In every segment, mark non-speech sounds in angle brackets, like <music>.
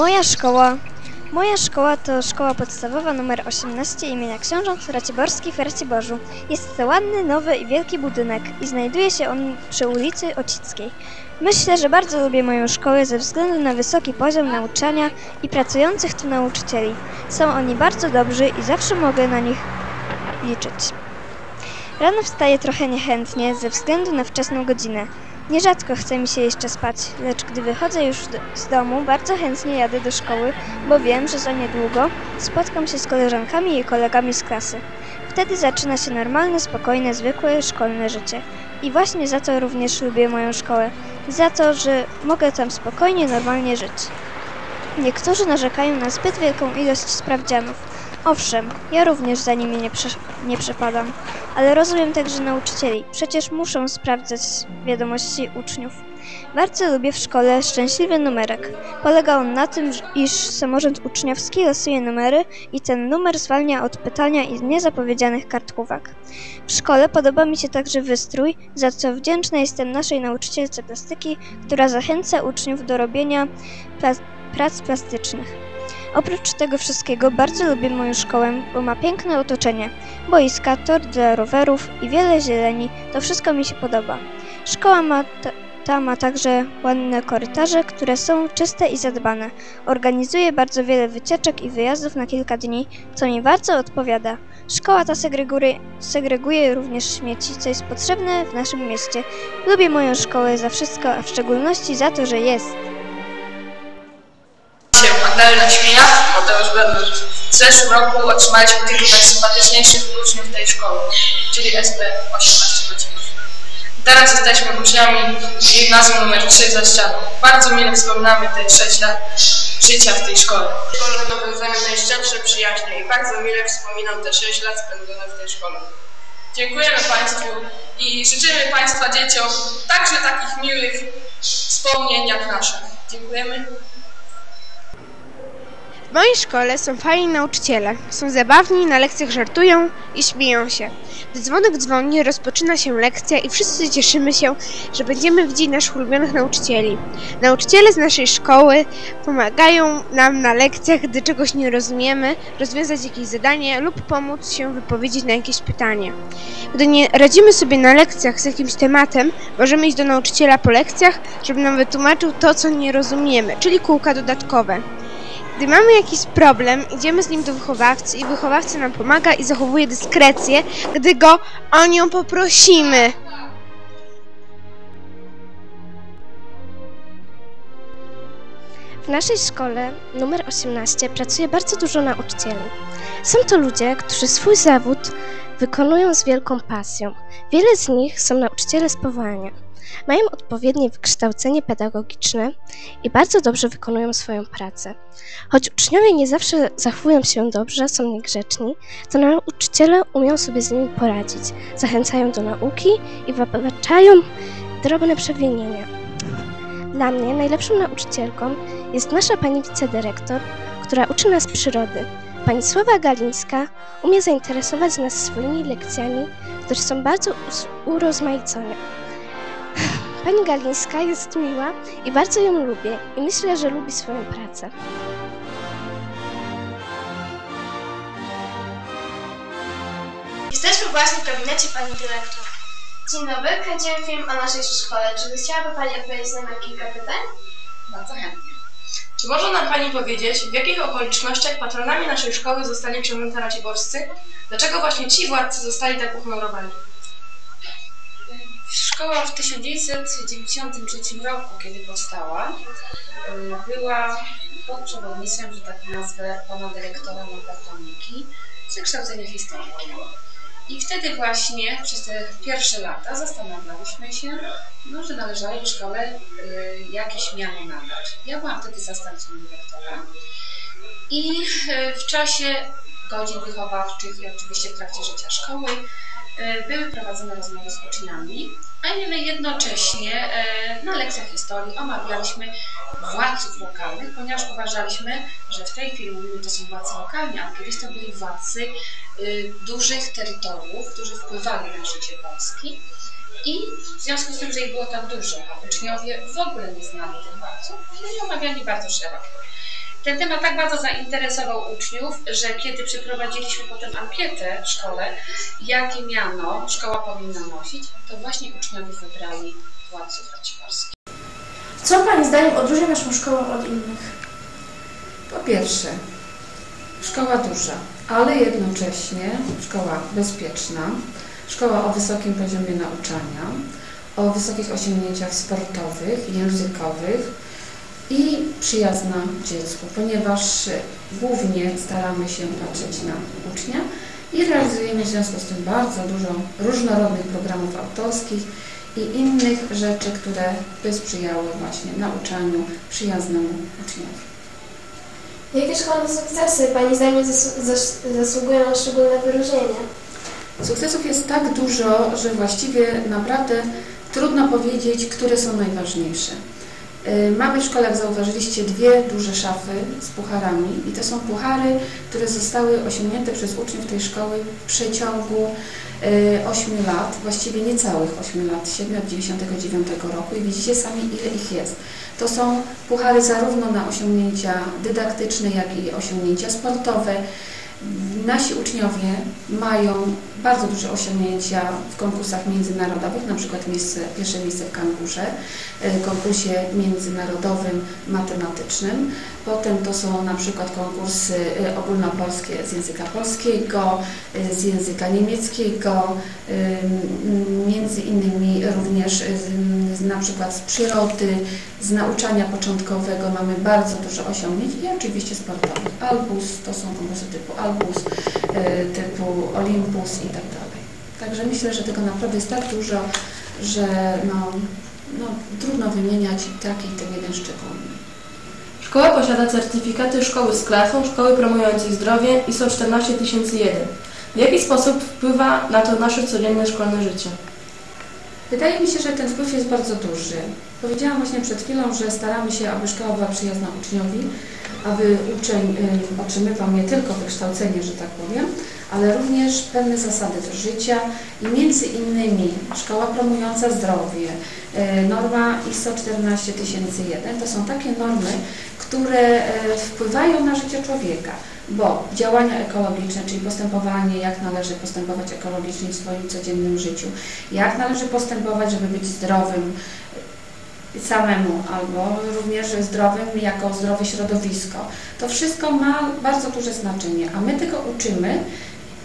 Moja szkoła. Moja szkoła to szkoła podstawowa nr 18 imienia książąt Raciborskich w Raciborzu. Jest to ładny, nowy i wielki budynek i znajduje się on przy ulicy Ocickiej. Myślę, że bardzo lubię moją szkołę ze względu na wysoki poziom nauczania i pracujących tu nauczycieli. Są oni bardzo dobrzy i zawsze mogę na nich liczyć. Rano wstaję trochę niechętnie ze względu na wczesną godzinę. Nierzadko chce mi się jeszcze spać, lecz gdy wychodzę już do, z domu, bardzo chętnie jadę do szkoły, bo wiem, że za niedługo spotkam się z koleżankami i kolegami z klasy. Wtedy zaczyna się normalne, spokojne, zwykłe szkolne życie. I właśnie za to również lubię moją szkołę. Za to, że mogę tam spokojnie, normalnie żyć. Niektórzy narzekają na zbyt wielką ilość sprawdzianów. Owszem, ja również za nimi nie, prze, nie przepadam, ale rozumiem także nauczycieli. Przecież muszą sprawdzać wiadomości uczniów. Bardzo lubię w szkole szczęśliwy numerek. Polega on na tym, iż samorząd uczniowski losuje numery i ten numer zwalnia od pytania i niezapowiedzianych kartkówek. W szkole podoba mi się także wystrój, za co wdzięczna jestem naszej nauczycielce plastyki, która zachęca uczniów do robienia pla- prac plastycznych. Oprócz tego wszystkiego bardzo lubię moją szkołę, bo ma piękne otoczenie. Boiska, tor dla rowerów i wiele zieleni, to wszystko mi się podoba. Szkoła ma ta, ma także ładne korytarze, które są czyste i zadbane. Organizuje bardzo wiele wycieczek i wyjazdów na kilka dni, co mi bardzo odpowiada. Szkoła ta segreguje, segreguje również śmieci, co jest potrzebne w naszym mieście. Lubię moją szkołę za wszystko, a w szczególności za to, że jest. Się Magdalena Świnia, Mateusz Bernard. W zeszłym roku otrzymaliśmy tytuł najsympatyczniejszych uczniów tej szkoły, czyli SP 18 Wrocław. Teraz jesteśmy uczniami gimnazjum nr 3 za ścianą. Bardzo mile wspominamy te 6 lat życia w tej szkole. Szkolne nawiązania najszczersze przyjaźnie i bardzo mile wspominam te 6 lat spędzone w tej szkole. Dziękujemy Państwu i życzymy Państwa dzieciom także takich miłych wspomnień jak nasze. Dziękujemy. W mojej szkole są fajni nauczyciele. Są zabawni, na lekcjach żartują i śmieją się. Gdy dzwonek dzwoni, rozpoczyna się lekcja i wszyscy cieszymy się, że będziemy widzieć naszych ulubionych nauczycieli. Nauczyciele z naszej szkoły pomagają nam na lekcjach, gdy czegoś nie rozumiemy, rozwiązać jakieś zadanie lub pomóc się wypowiedzieć na jakieś pytanie. Gdy nie radzimy sobie na lekcjach z jakimś tematem, możemy iść do nauczyciela po lekcjach, żeby nam wytłumaczył to, co nie rozumiemy, czyli kółka dodatkowe. Gdy mamy jakiś problem, idziemy z nim do wychowawcy i wychowawca nam pomaga i zachowuje dyskrecję, gdy go o nią poprosimy. W naszej szkole numer 18 pracuje bardzo dużo nauczycieli. Są to ludzie, którzy swój zawód wykonują z wielką pasją. Wiele z nich są nauczyciele z powołania. Mają odpowiednie wykształcenie pedagogiczne i bardzo dobrze wykonują swoją pracę. Choć uczniowie nie zawsze zachowują się dobrze, są niegrzeczni, to nauczyciele umieją sobie z nimi poradzić, zachęcają do nauki i wybaczają drobne przewinienia. Dla mnie najlepszą nauczycielką jest nasza pani wicedyrektor, która uczy nas przyrody. Pani Sława Galińska umie zainteresować nas swoimi lekcjami, które są bardzo urozmaicone. Pani Galińska jest miła i bardzo ją lubię i myślę, że lubi swoją pracę. Jesteśmy właśnie w gabinecie pani dyrektor. Dzień dobry, kręcimy film o naszej szkole. Czy chciałaby pani odpowiedzieć nam na kilka pytań? Bardzo chętnie. Czy może nam Pani powiedzieć, w jakich okolicznościach patronami naszej szkoły zostali książęta raciborscy? Dlaczego właśnie ci władcy zostali tak uhonorowani? Szkoła w 1993 roku, kiedy powstała, y, była pod przewodnictwem, że tak nazwę, pana dyrektora z wykształcenia historii. I wtedy właśnie przez te pierwsze lata zastanawialiśmy się, no, że należało szkole y, jakieś miano nadać. Ja byłam wtedy zastępcą dyrektora i y, w czasie godzin wychowawczych i oczywiście w trakcie życia szkoły były prowadzone rozmowy z uczniami, a jednocześnie e, na lekcjach historii omawialiśmy władców lokalnych, ponieważ uważaliśmy, że w tej chwili mówimy, to są władcy lokalni, a kiedyś to byli władcy y, dużych terytoriów, którzy wpływali na życie Polski. I w związku z tym, że ich było tak dużo, a uczniowie w ogóle nie znali tych władców, byli omawiani bardzo szeroko. Ten temat tak bardzo zainteresował uczniów, że kiedy przeprowadziliśmy potem ankietę w szkole, jakie miano szkoła powinna nosić, to właśnie uczniowie wybrali władców raciborskich. Co Pani zdaniem odróżnia naszą szkołę od innych? Po pierwsze, szkoła duża, ale jednocześnie szkoła bezpieczna, szkoła o wysokim poziomie nauczania, o wysokich osiągnięciach sportowych, językowych i przyjazna dziecku, ponieważ głównie staramy się patrzeć na ucznia i realizujemy w związku z tym bardzo dużo różnorodnych programów autorskich i innych rzeczy, które by sprzyjały właśnie nauczaniu przyjaznemu uczniowi. Jakie szkolne sukcesy Pani zdaniem zas- zas- zasługują na szczególne wyróżnienie? Sukcesów jest tak dużo, że właściwie naprawdę trudno powiedzieć, które są najważniejsze. Y, Mamy w szkole, jak zauważyliście, dwie duże szafy z pucharami i to są puchary, które zostały osiągnięte przez uczniów tej szkoły w przeciągu 8 lat, właściwie niecałych 8 lat, 7 od 99 roku i widzicie sami ile ich jest. To są puchary zarówno na osiągnięcia dydaktyczne, jak i osiągnięcia sportowe. Nasi uczniowie mają bardzo duże osiągnięcia w konkursach międzynarodowych, na przykład miejsce, pierwsze miejsce w Kangurze, e, konkursie międzynarodowym matematycznym. Potem to są na przykład konkursy e, ogólnopolskie z języka polskiego, e, z języka niemieckiego, m, między innymi również na przykład z przyrody, z nauczania początkowego mamy bardzo dużo osiągnięć i oczywiście sportowych. Albus to są konkursy typu Albus, typu Olympus i tak dalej. Także myślę, że tego naprawdę jest tak dużo, że no, no, trudno wymieniać taki ten jeden szczególny. Szkoła posiada certyfikaty szkoły z klasą, szkoły promującej zdrowie ISO 14001. W jaki sposób wpływa na to nasze codzienne szkolne życie? Wydaje mi się, że ten wpływ jest bardzo duży. Powiedziałam właśnie przed chwilą, że staramy się, aby szkoła była przyjazna uczniowi, aby uczeń otrzymywał nie tylko wykształcenie, że tak powiem, ale również pewne zasady do życia i między innymi szkoła promująca zdrowie, y, norma ISO 14001 to są takie normy, które y, wpływają na życie człowieka, bo działania ekologiczne, czyli postępowanie, jak należy postępować ekologicznie w swoim codziennym życiu, jak należy postępować, żeby być zdrowym samemu, albo również zdrowym jako zdrowe środowisko. To wszystko ma bardzo duże znaczenie, a my tego uczymy,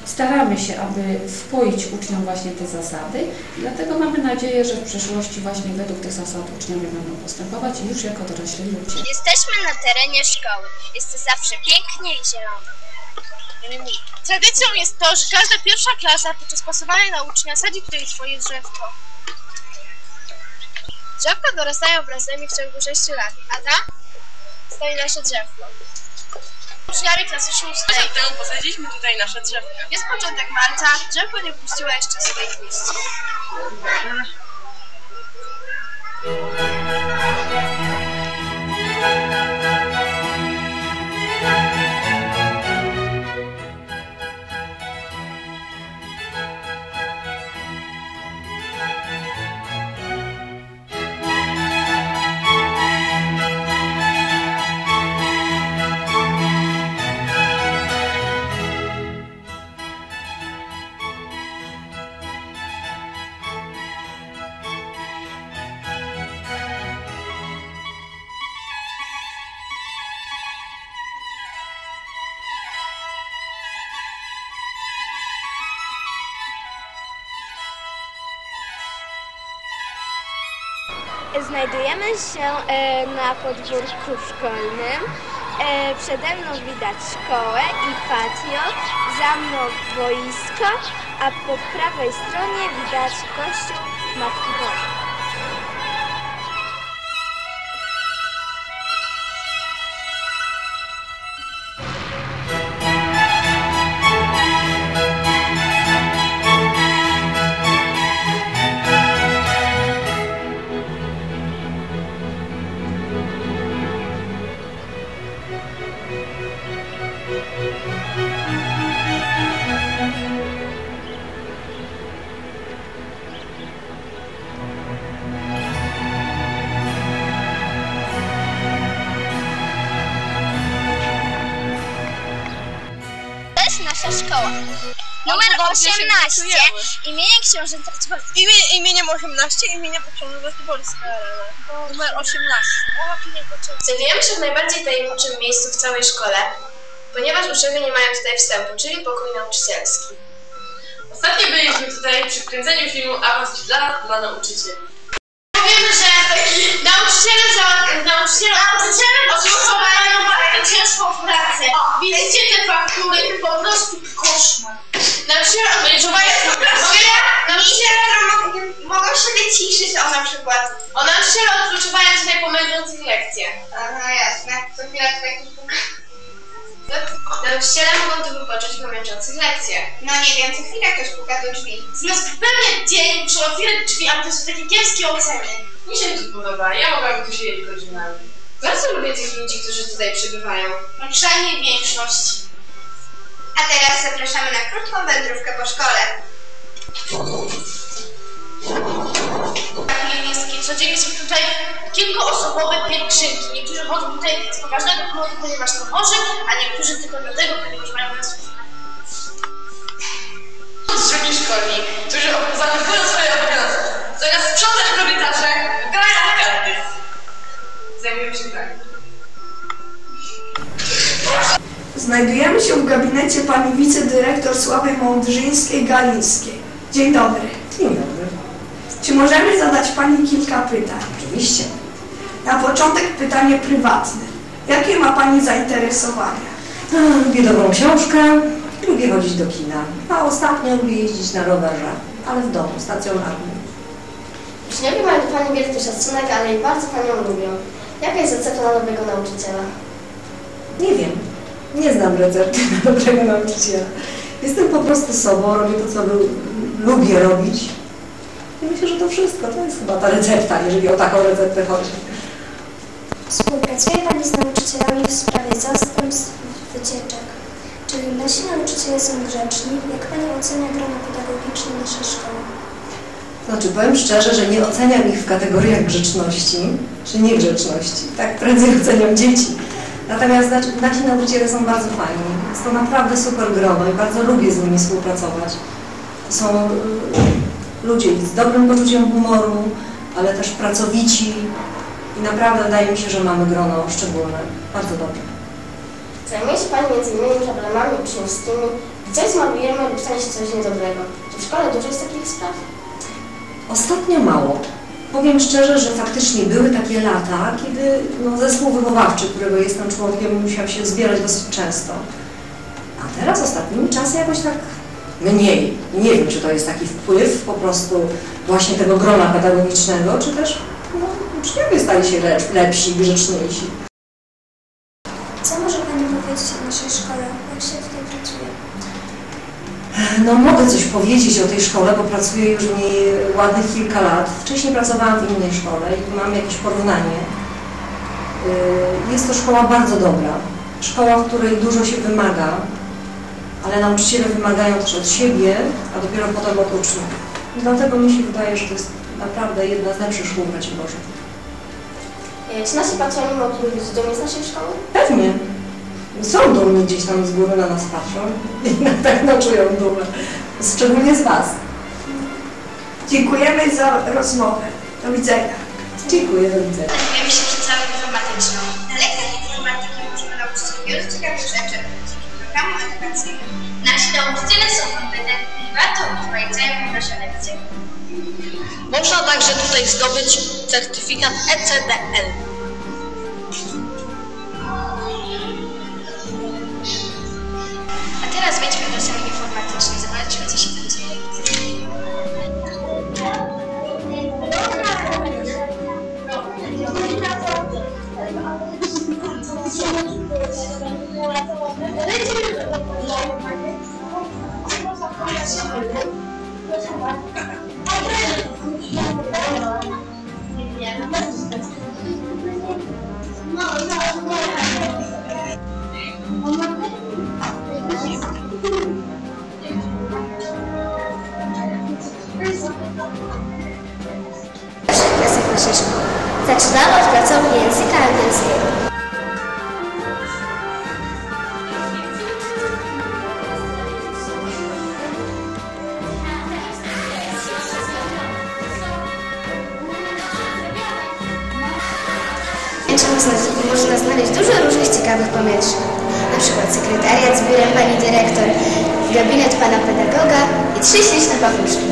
staramy się, aby wpoić uczniom właśnie te zasady i dlatego mamy nadzieję, że w przyszłości właśnie według tych zasad uczniowie będą postępować już jako dorośli ludzie. Jesteśmy na terenie szkoły. Jest to zawsze pięknie i zielono. Tradycją jest to, że każda pierwsza klasa podczas pasowania na ucznia sadzi tutaj swoje drzewko. Drzewka dorastają wraz z nami w ciągu 6 lat, a tam stoi nasze drzewko. Uczniami klasy szóstej. temu posadziliśmy tutaj nasze drzewka. Jest początek marca, drzewko nie puściło jeszcze swoich liści. Znajdujemy się e, na podwórku szkolnym. E, Przede mną widać szkołę i patio, za mną boisko, a po prawej stronie widać kościół Matki Bożej. Numer 18 imieniem książęta. Imię, imieniem 18, imieniem książę Polska. Numer 18. Znajdujemy się w najbardziej tajemniczym miejscu w całej szkole, ponieważ uczniowie nie mają tutaj wstępu, czyli pokój nauczycielski. Ostatnio byliśmy tutaj przy kręceniu filmu Awans dla, dla nauczycieli. Wiemy, że nauczyciele, za, nauczyciele, nauczyciele odczuwają bardzo ciężką pracę. Widzicie te faktury, po prostu koszmar. Nauczyciele odczuwają nauczyciele, nauczyciele mogą się wyciszyć, o na przykład. O nauczyciele odpoczywają tutaj po męczących lekcjach. Aha, jasne. Co chwilę tutaj Nauczyciele mogą tu wypocząć po męczących lekcjach. No nie wiem, co chwilę ktoś puka do drzwi. Zamiast pewnie dzień muszę otwierać drzwi, a to są takie kiepskie oceny. Mi się tu podoba, ja mogłabym tu siedzieć godzinami. Bardzo lubię tych ludzi, którzy tutaj przybywają. No przynajmniej większość. A teraz zapraszamy na krótką wędrówkę po szkole. Takie codziennie są tutaj kilkuosobowe pielgrzymki. Niektórzy chodzą tutaj z poważnego powodu, ponieważ są chorzy, a niektórzy tylko dlatego, ponieważ mają nas Drugi szkolni, którzy zachowują swoje obowiązki. Zamiast sprzątać w Znajdujemy się w gabinecie pani wicedyrektor Sławy Mądrzyńskiej-Galińskiej. Dzień dobry. Dzień dobry. Czy możemy zadać pani kilka pytań? Oczywiście. Na początek pytanie prywatne. Jakie ma pani zainteresowania? A, Lubię dobrą książkę, lubię chodzić do kina, a ostatnio lubię jeździć na rowerze, ale w domu, stacjonarnym. Uczniowie mają do Pani wielki szacunek, ale i bardzo Panią lubią. Jaka jest recepta na dobrego nauczyciela? Nie wiem, nie znam recepty <laughs> na dobrego nauczyciela. Jestem po prostu sobą, robię to, co lu- lubię robić. I myślę, że to wszystko, to jest chyba ta recepta, jeżeli o taką receptę chodzi. Współpracuje Pani z nauczycielami w sprawie zastępstw wycieczek. Czy nasi nauczyciele są grzeczni? Jak Pani ocenia grono pedagogiczne naszej szkoły? Znaczy, powiem szczerze, że nie oceniam ich w kategoriach grzeczności czy niegrzeczności. Tak prędzej oceniam dzieci. Natomiast nasi nauczyciele są bardzo fajni. Jest to naprawdę super grono i bardzo lubię z nimi współpracować. To są y, ludzie z dobrym poczuciem humoru, ale też pracowici i naprawdę wydaje mi się, że mamy grono szczególne. Bardzo dobre. Zajmuje się Pani m.in. problemami uczniowskimi, gdy coś zmarujemy lub stanie się coś niedobrego. Czy w szkole dużo jest takich spraw? Ostatnio mało. Powiem szczerze, że faktycznie były takie lata, kiedy no, zespół wychowawczy, którego jestem członkiem, musiał się zbierać dosyć często. A teraz ostatnimi czasy jakoś tak mniej. Nie wiem, czy to jest taki wpływ po prostu właśnie tego grona pedagogicznego, czy też no, uczniowie stali się lepsi, grzeczniejsi. Co może Pani powiedzieć o naszej szkole? Jak się tutaj pracuje? No mogę coś powiedzieć o tej szkole, bo pracuję już w niej ładnych kilka lat. Wcześniej pracowałam w innej szkole i mam jakieś porównanie. Yy, Jest to szkoła bardzo dobra. Szkoła, w której dużo się wymaga, ale nauczyciele wymagają też od siebie, a dopiero potem od uczniów. Dlatego mi się wydaje, że to jest naprawdę jedna z lepszych szkół w Raciborzu. E, Czy nasi patroni mogli być dumni z naszej szkoły? Pewnie. Są dumni gdzieś tam z góry na nas patrzą i na pewno czują dumę. Szczególnie z Was. Dziękujemy za rozmowę. Do widzenia. Dziękuję, do widzenia. Zajmujemy się przecałą informatyczną. Na lekcjach informatyki możemy nauczyć się wielu ciekawych rzeczy dzięki programom edukacyjnym. Nasi nauczyciele są kompetentni i warto pojechają na nasze lekcje. Można także tutaj zdobyć certyfikat ECDL. A teraz wejdźmy do sali informatycznej, zobaczmy co się tam różnych ciekawych pomieszczeń. Na przykład sekretariat z biurem pani dyrektor, gabinet pana pedagoga i trzy śliczne papuszki.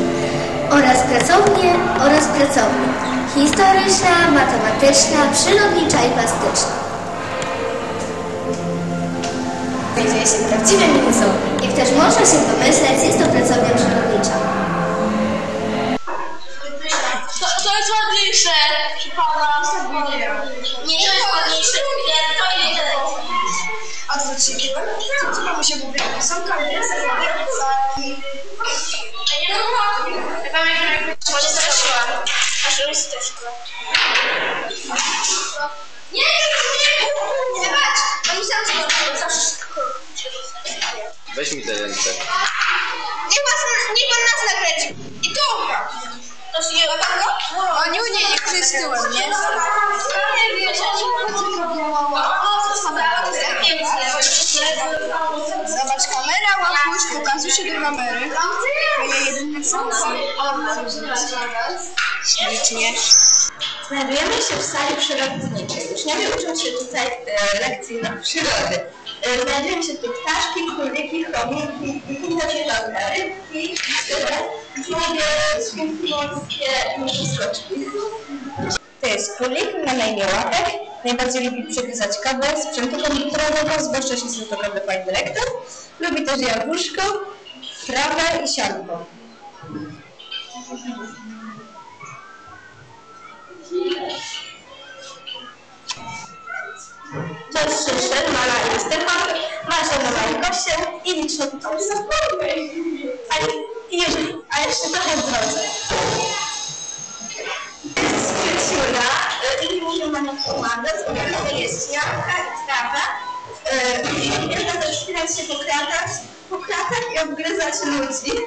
Oraz pracownie, oraz pracownie. Historyczna, matematyczna, przyrodnicza i plastyczna. Znajduje się prawdziwe Minnesota. Jak też można się domyśleć, jest to pracownia przyrodnicza. To, to jest ładniejsze, proszę pana. Nie, to jest ładniejsze. Nie, to nie Odwróć się tyłem. Co się mówi? Są kamery, Nie, no, pamiętam jak mnie straszyła. Aż listeczko. Nie, nie, nie, nie. No musiałam się go zawsze szybko. Weź mi te ręce. Nie, niech ktoś z tyłem, nie? Zobacz, kamera, łapuś, pokazuj się do kamery. Ślicznie. Znajdujemy się w sali przyrodniczej. Uczniowie uczą się tutaj e, lekcji na przyrody. E, znajdują się tu ptaszki, króliki, chomiki inne rybki, długie, świnki morskie i skoczki. To jest królik, ma na imię Łapek. Najbardziej lubi przegryzać kawę sprzętu komputerowego, zwłaszcza się z fotografią pani dyrektor. Lubi też jabłuszko, trawę i sianko. I liczną tą A, jeżeli, a jeszcze trochę w drodze. Jest Kwieciula i może na bo to jest jabłka trawa. Można też wspinać się po kratach, po kratach i obgryzać ludzi.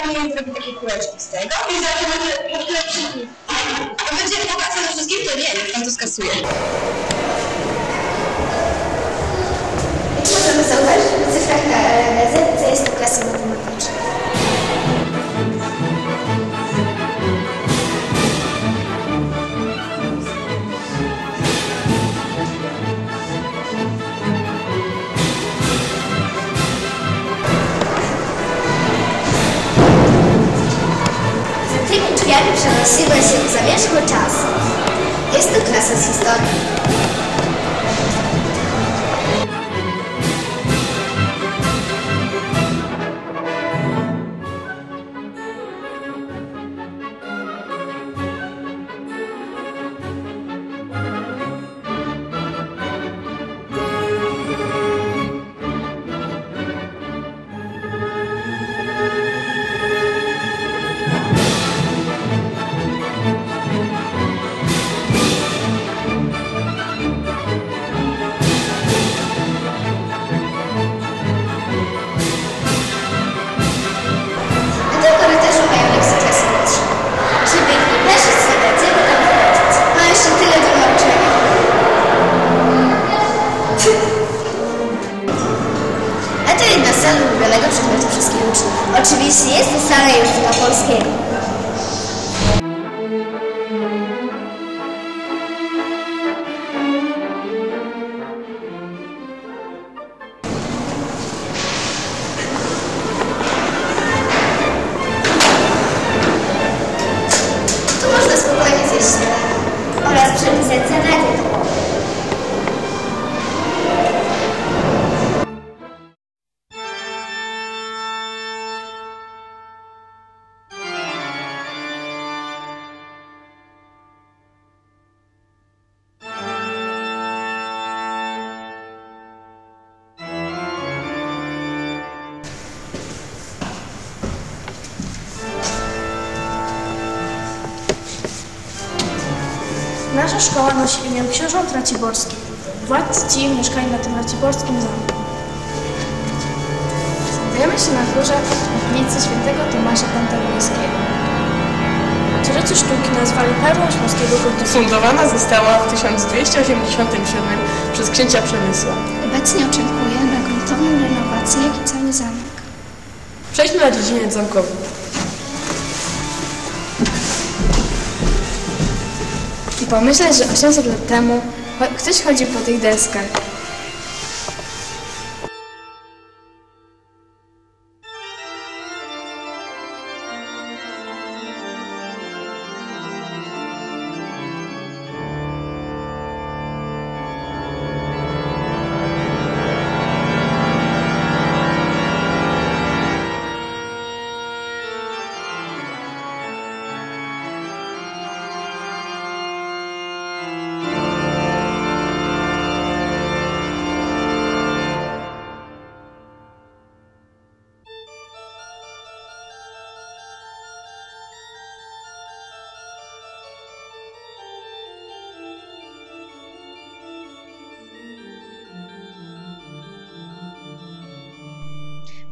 Zwłaszcza jak pani zrobi takie kuleczki z tego. I zaczynamy kuleczki. To będzie pokazane wszystkim, to nie, niech pan to skasuje. Jak możemy zauważyć w cyfrach na gazetce jest to klasa matematyczna. Drzwiami przenosimy się w zamierzchły czas. Jest to klasa z historii. Książąt Raciborskich. Władcy ci mieszkali na tym raciborskim zamku. Znajdujemy się na górze kaplicy świętego Tomasza Panteleńskiego. Twórcy sztuki nazwali perłą śląskiego gotyku. Ufundowana została w 1287 przez księcia Przemysła. Obecnie oczekuje na gruntowną renowację, jak i cały zamek. Przejdźmy na dziedziniec zamkowy. Pomyśleć, że 800 lat temu ktoś chodził po tych deskach.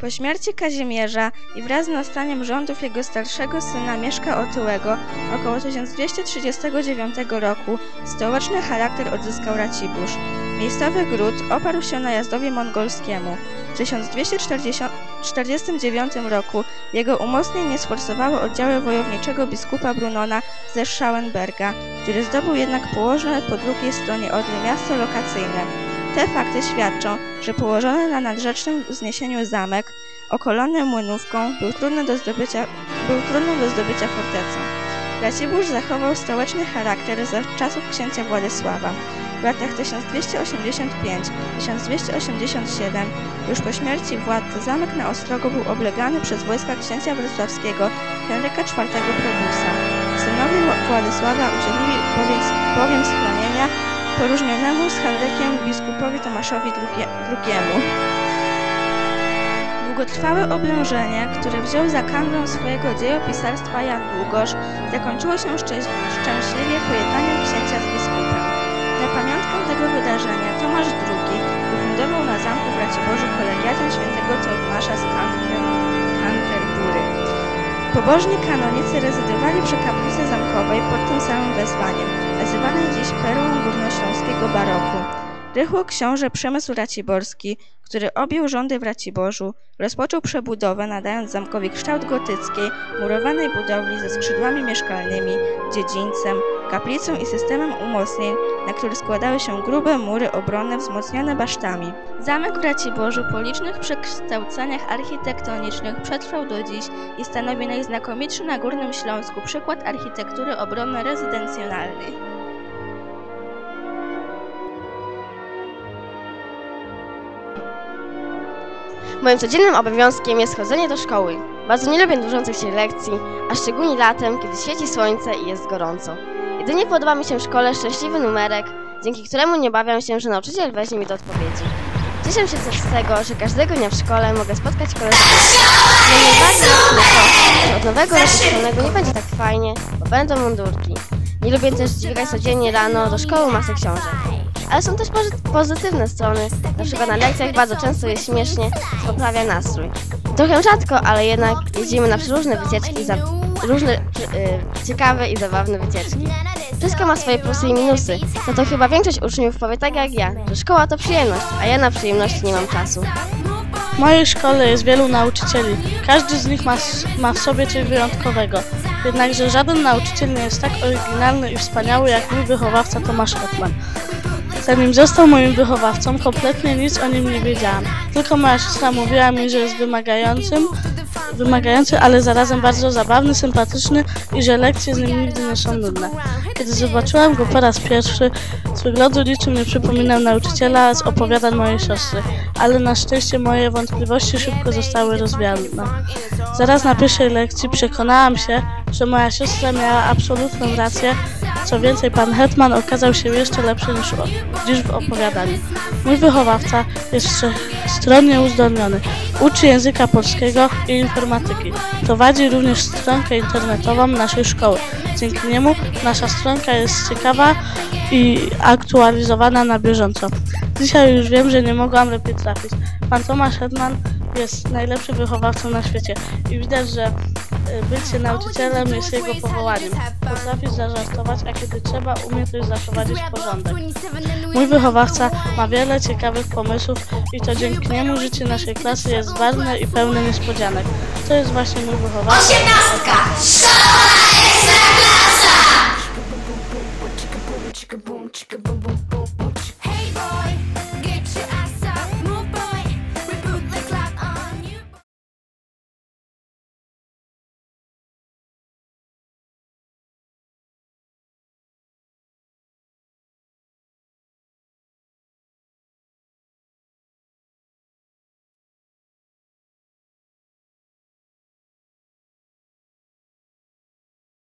Po śmierci Kazimierza i wraz z nastaniem rządów jego starszego syna Mieszka Otyłego około 1239 roku stołeczny charakter odzyskał Racibórz. Miejscowy gród oparł się najazdowi mongolskiemu. W 1249 roku jego umocnienie sforsowały oddziały wojowniczego biskupa Brunona ze Schauenberga, który zdobył jednak położone po drugiej stronie Odry miasto lokacyjne. Te fakty świadczą, że położony na nadrzecznym wzniesieniu zamek, okolony młynówką, był trudny do zdobycia, był trudną do zdobycia fortecą. Racibórz zachował stołeczny charakter za czasów księcia Władysława. W latach 1285-1287, już po śmierci władcy, zamek na Ostrogu był oblegany przez wojska księcia wrocławskiego Henryka IV Probusa. Synowie Władysława udzielili bowiem, bowiem schronienia poróżnionemu z Henrykiem biskupowi Tomaszowi II. Długotrwałe oblężenie, które wziął za kanwę swojego dziejopisarstwa Jan Długosz, zakończyło się szczę- szczęśliwie pojednaniem księcia z biskupem. Na pamiątkę tego wydarzenia Tomasz II ufundował na zamku w Raciborzu kolegiatę świętego Tomasza z Canterbury. Pobożni kanonicy rezydowali przy kaplicy zamkowej pod tym samym wezwaniem, nazywanej dziś perłą górnośląskiego baroku. Rychło książę Przemysł Raciborski, który objął rządy w Raciborzu, rozpoczął przebudowę, nadając zamkowi kształt gotyckiej, murowanej budowli ze skrzydłami mieszkalnymi, dziedzińcem, kaplicą i systemem umocnień, na który składały się grube mury obronne wzmocnione basztami. Zamek w Raciborzu po licznych przekształceniach architektonicznych przetrwał do dziś i stanowi najznakomitszy na Górnym Śląsku przykład architektury obronnej Moim codziennym obowiązkiem jest chodzenie do szkoły. Bardzo nie lubię dłużących się lekcji, a szczególnie latem, kiedy świeci słońce i jest gorąco. Jedynie podoba mi się w szkole szczęśliwy numerek, dzięki któremu nie obawiam się, że nauczyciel weźmie mi do odpowiedzi. Cieszę się też z tego, że każdego dnia w szkole mogę spotkać koleżanki. Mnie najbardziej to, że od nowego roku szkolnego nie będzie tak fajnie, bo będą mundurki. Nie lubię też dźwigać codziennie rano do szkoły masę książek. Ale są też pozy- pozytywne strony. Na przykład na lekcjach bardzo często jest śmiesznie, poprawia nastrój. Trochę rzadko, ale jednak jeździmy na przeróżne wycieczki, za różne y, ciekawe i zabawne wycieczki. Wszystko ma swoje plusy i minusy. No to chyba większość uczniów powie tak jak ja, że szkoła to przyjemność, a ja na przyjemności nie mam czasu. W mojej szkole jest wielu nauczycieli. Każdy z nich ma, ma w sobie coś wyjątkowego. Jednakże żaden nauczyciel nie jest tak oryginalny i wspaniały jak mój wychowawca Tomasz Hetman. Zanim został moim wychowawcą, kompletnie nic o nim nie wiedziałam. Tylko moja siostra mówiła mi, że jest wymagającym, wymagający, ale zarazem bardzo zabawny, sympatyczny i że lekcje z nim nigdy nie są nudne. Kiedy zobaczyłam go po raz pierwszy, z wyglądu niczym nie przypominał nauczyciela z opowiadań mojej siostry, ale na szczęście moje wątpliwości szybko zostały rozwiane. Zaraz na pierwszej lekcji przekonałam się, że moja siostra miała absolutną rację, co więcej pan Hetman okazał się jeszcze lepszy niż, niż w opowiadaniu. Mój wychowawca jest wszechstronnie uzdolniony. Uczy języka polskiego i informatyki. Prowadzi również stronkę internetową naszej szkoły. Dzięki niemu nasza stronka jest ciekawa i aktualizowana na bieżąco. Dzisiaj już wiem, że nie mogłam lepiej trafić. Pan Tomasz Hetman jest najlepszym wychowawcą na świecie i widać, że bycie nauczycielem jest jego powołaniem. Potrafi zażartować, a kiedy trzeba, umie też zaprowadzić porządek. Mój wychowawca ma wiele ciekawych pomysłów i to dzięki niemu życie naszej klasy jest barwne i pełne niespodzianek. To jest właśnie mój wychowawca. Osiemnastka!